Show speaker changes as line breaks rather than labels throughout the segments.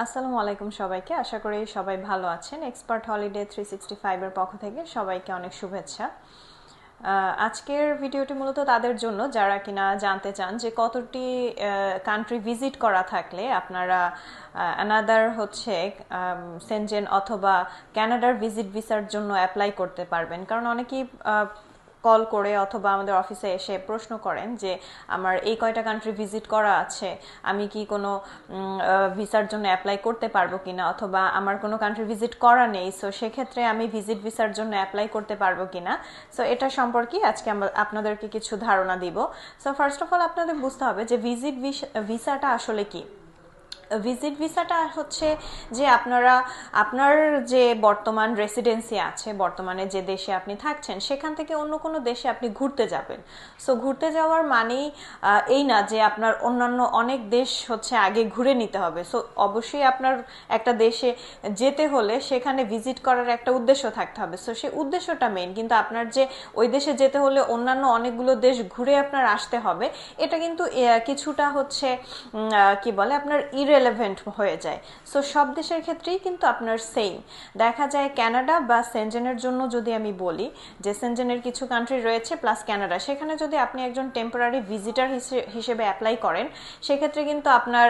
আসসালামু আলাইকুম সবাইকে। আশা করি সবাই ভালো আছেন। এক্সপার্ট হলিডে থ্রি সিক্সটি ফাইভের পক্ষ থেকে সবাইকে অনেক শুভেচ্ছা। আজকের ভিডিওটি মূলত তাদের জন্য, যারা কিনা জানতে চান যে কতটি কান্ট্রি ভিজিট করা থাকলে আপনারা অ্যানাদার হচ্ছে সেনজেন অথবা ক্যানাডার ভিজিট ভিসার জন্য অ্যাপ্লাই করতে পারবেন। কারণ অনেকেই কল করে অথবা আমাদের অফিসে এসে প্রশ্ন করেন যে, আমার এই কয়টা কান্ট্রি ভিজিট করা আছে? আমি কি কোনো ভিসার জন্য অ্যাপ্লাই করতে পারব কিনা? অথবা আমার কোনো কান্ট্রি ভিজিট করা নেই সো সেক্ষেত্রে আমি ভিজিট ভিসার জন্য অ্যাপ্লাই করতে পারব কিনা? সো এটা সম্পর্কে আজকে আমরা আপনাদেরকে কিছু ধারণা দিব। সো ফার্স্ট অফ অল আপনাদের বুঝতে হবে যে ভিজিট ভিসাটা আসলে কি? ভিজিট ভিসাটা হচ্ছে যে আপনারা, আপনার যে বর্তমান রেসিডেন্সি আছে, বর্তমানে যে দেশে আপনি থাকছেন, সেখান থেকে অন্য কোনো দেশে আপনি ঘুরতে যাবেন। সো ঘুরতে যাওয়ার মানেই এই না যে আপনার অন্যান্য অনেক দেশ হচ্ছে আগে ঘুরে নিতে হবে। সো অবশ্যই আপনার একটা দেশে যেতে হলে সেখানে ভিজিট করার একটা উদ্দেশ্য থাকতে হবে। সো সেই উদ্দেশ্যটা মেন কিন্তু আপনার যে ওই দেশে যেতে হলে অন্যান্য অনেকগুলো দেশ ঘুরে আপনার আসতে হবে। এটা কিন্তু কিছুটা হচ্ছে কি বলে, আপনার ইরেলেভেন্ট হয়ে যায়। সো সব দেশের ক্ষেত্রেই কিন্তু আপনার সেম দেখা যায় ক্যানাডা বা সেনজেনের জন্য যদি আমি বলি যে সেনজেনের কিছু কান্ট্রি রয়েছে প্লাস ক্যানাডা সেখানে যদি আপনি একজন টেম্পোরারি ভিজিটার হিসেবে অ্যাপ্লাই করেন, সেক্ষেত্রে কিন্তু আপনার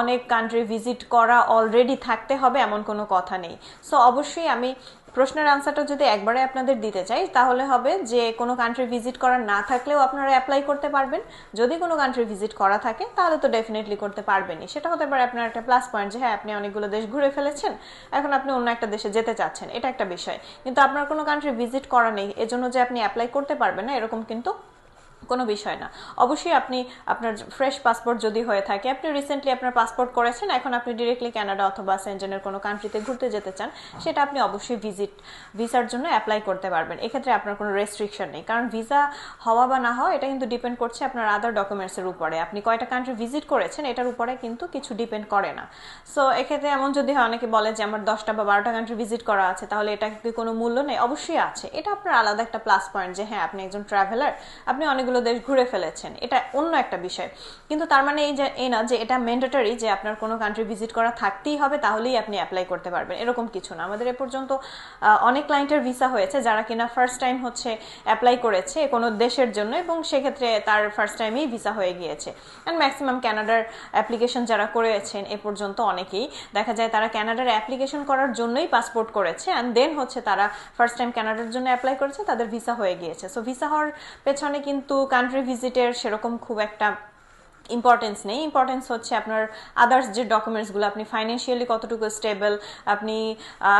অনেক কান্ট্রি ভিজিট করা অলরেডি থাকতে হবে, এমন কোনো কথা নেই। সো অবশ্যই আমি প্রশ্নের আনসারটা যদি একবারে আপনাদের দিতে চাই, তাহলে হবে যে কোনো কান্ট্রি ভিজিট করা না থাকলেও আপনারা অ্যাপ্লাই করতে পারবেন। যদি কোনো কান্ট্রি ভিজিট করা থাকে, তাহলে তো ডেফিনেটলি করতে পারবেনই। সেটা হতে পারে আপনার একটা প্লাস পয়েন্ট যে হ্যাঁ আপনি অনেকগুলো দেশ ঘুরে ফেলেছেন, এখন আপনি অন্য একটা দেশে যেতে চাচ্ছেন, এটা একটা বিষয়। কিন্তু আপনার কোনো কান্ট্রি ভিজিট করা নেই, এজন্য যে আপনি অ্যাপ্লাই করতে পারবেন না, এরকম কিন্তু কোনো বিষয় না। অবশ্যই আপনি আপনার ফ্রেশ পাসপোর্ট যদি হয়ে থাকে, আপনি রিসেন্টলি আপনার পাসপোর্ট করেছেন, এখন আপনি ডিরেক্টলি কানাডা অথবা সেন্টেনের কোনো কান্ট্রিতে ঘুরতে যেতে চান, সেটা আপনি অবশ্যই ভিজিট ভিসার জন্য অ্যাপ্লাই করতে পারবেন। এক্ষেত্রে আপনার কোনো রেস্ট্রিকশন নেই, কারণ ভিসা হওয়া বা না হওয়া, এটা কিন্তু ডিপেন্ড করছে আপনার আদার ডকুমেন্টসের উপরে। আপনি কয়টা কান্ট্রি ভিজিট করেছেন, এটার উপরে কিন্তু কিছু ডিপেন্ড করে না। সো এক্ষেত্রে এমন যদি হয়, অনেকে বলে যে আমার দশটা বা বারোটা কান্ট্রি ভিজিট করা আছে, তাহলে এটা কি কোনো মূল্য নেই? অবশ্যই আছে। এটা আপনার আলাদা একটা প্লাস পয়েন্ট যে হ্যাঁ আপনি একজন ট্রাভেলার আপনি অনেকগুলো দেশ ঘুরে ফেলেছেন। এটা অন্য একটা বিষয়। কিন্তু তার মানে এই যে, এই না যে এটা ম্যান্ডেটরি যে আপনার কোনো কান্ট্রি ভিজিট করা থাকতেই হবে, তাহলেই আপনি অ্যাপ্লাই করতে পারবেন। এরকম কিছু না। আমাদের এ পর্যন্ত অনেক ক্লায়েন্টের ভিসা হয়েছে যারা কিনা ফার্স্ট টাইম হচ্ছে অ্যাপ্লাই করেছে কোনো দেশের জন্য এবং সেক্ষেত্রে তার ফার্স্ট টাইমেই ভিসা হয়ে গিয়েছে। অ্যান্ড ম্যাক্সিমাম ক্যানাডার অ্যাপ্লিকেশন যারা করেছেন, এ পর্যন্ত অনেকেই। দেখা যায় তারা ক্যানাডার অ্যাপ্লিকেশন করার জন্যই পাসপোর্ট করেছে অ্যান্ড দেন হচ্ছে তারা ফার্স্ট টাইম ক্যানাডার জন্য অ্যাপ্লাই করেছে, তাদের ভিসা হয়ে গিয়েছে। সো ভিসা হওয়ার পেছনে কিন্তু কান্ট্রি ভিজিটের সেরকম খুব একটা ইম্পর্টেন্স নেই। ইম্পর্টেন্স হচ্ছে আপনার আদার্স যে ডকুমেন্টসগুলো আপনি ফাইন্যান্সিয়ালি কতটুকু স্টেবল আপনি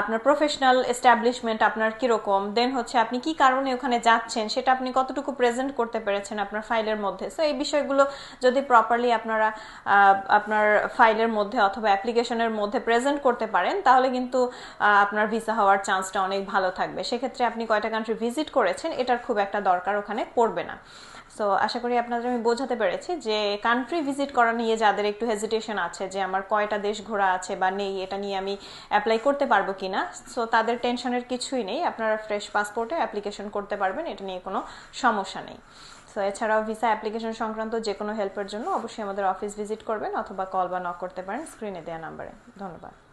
আপনার প্রফেশনাল এস্টাবলিশমেন্ট আপনার কীরকম দেন হচ্ছে আপনি কি কারণে ওখানে যাচ্ছেন, সেটা আপনি কতটুকু প্রেজেন্ট করতে পেরেছেন আপনার ফাইলের মধ্যে। সো এই বিষয়গুলো যদি প্রপারলি আপনারা আপনার ফাইলের মধ্যে অথবা অ্যাপ্লিকেশনের মধ্যে প্রেজেন্ট করতে পারেন, তাহলে কিন্তু আপনার ভিসা হওয়ার চান্সটা অনেক ভালো থাকবে। সেক্ষেত্রে আপনি কয়টা কান্ট্রি ভিজিট করেছেন, এটার খুব একটা দরকার ওখানে পড়বে না। সো আশা করি আপনাদের আমি বোঝাতে পেরেছি যে কান্ট্রি ভিজিট করা নিয়ে যাদের একটু হেজিটেশন আছে যে আমার কয়টা দেশ ঘোরা আছে বা নেই, এটা নিয়ে আমি অ্যাপ্লাই করতে পারব কিনা সো তাদের টেনশনের কিছুই নেই। আপনারা ফ্রেশ পাসপোর্টে অ্যাপ্লিকেশন করতে পারবেন, এটা নিয়ে কোনো সমস্যা নেই। সো এছাড়াও ভিসা অ্যাপ্লিকেশন সংক্রান্ত যে কোনো হেল্পের জন্য অবশ্যই আমাদের অফিস ভিজিট করবেন অথবা কল বা নক করতে পারেন স্ক্রিনে দেওয়া নাম্বারে ধন্যবাদ।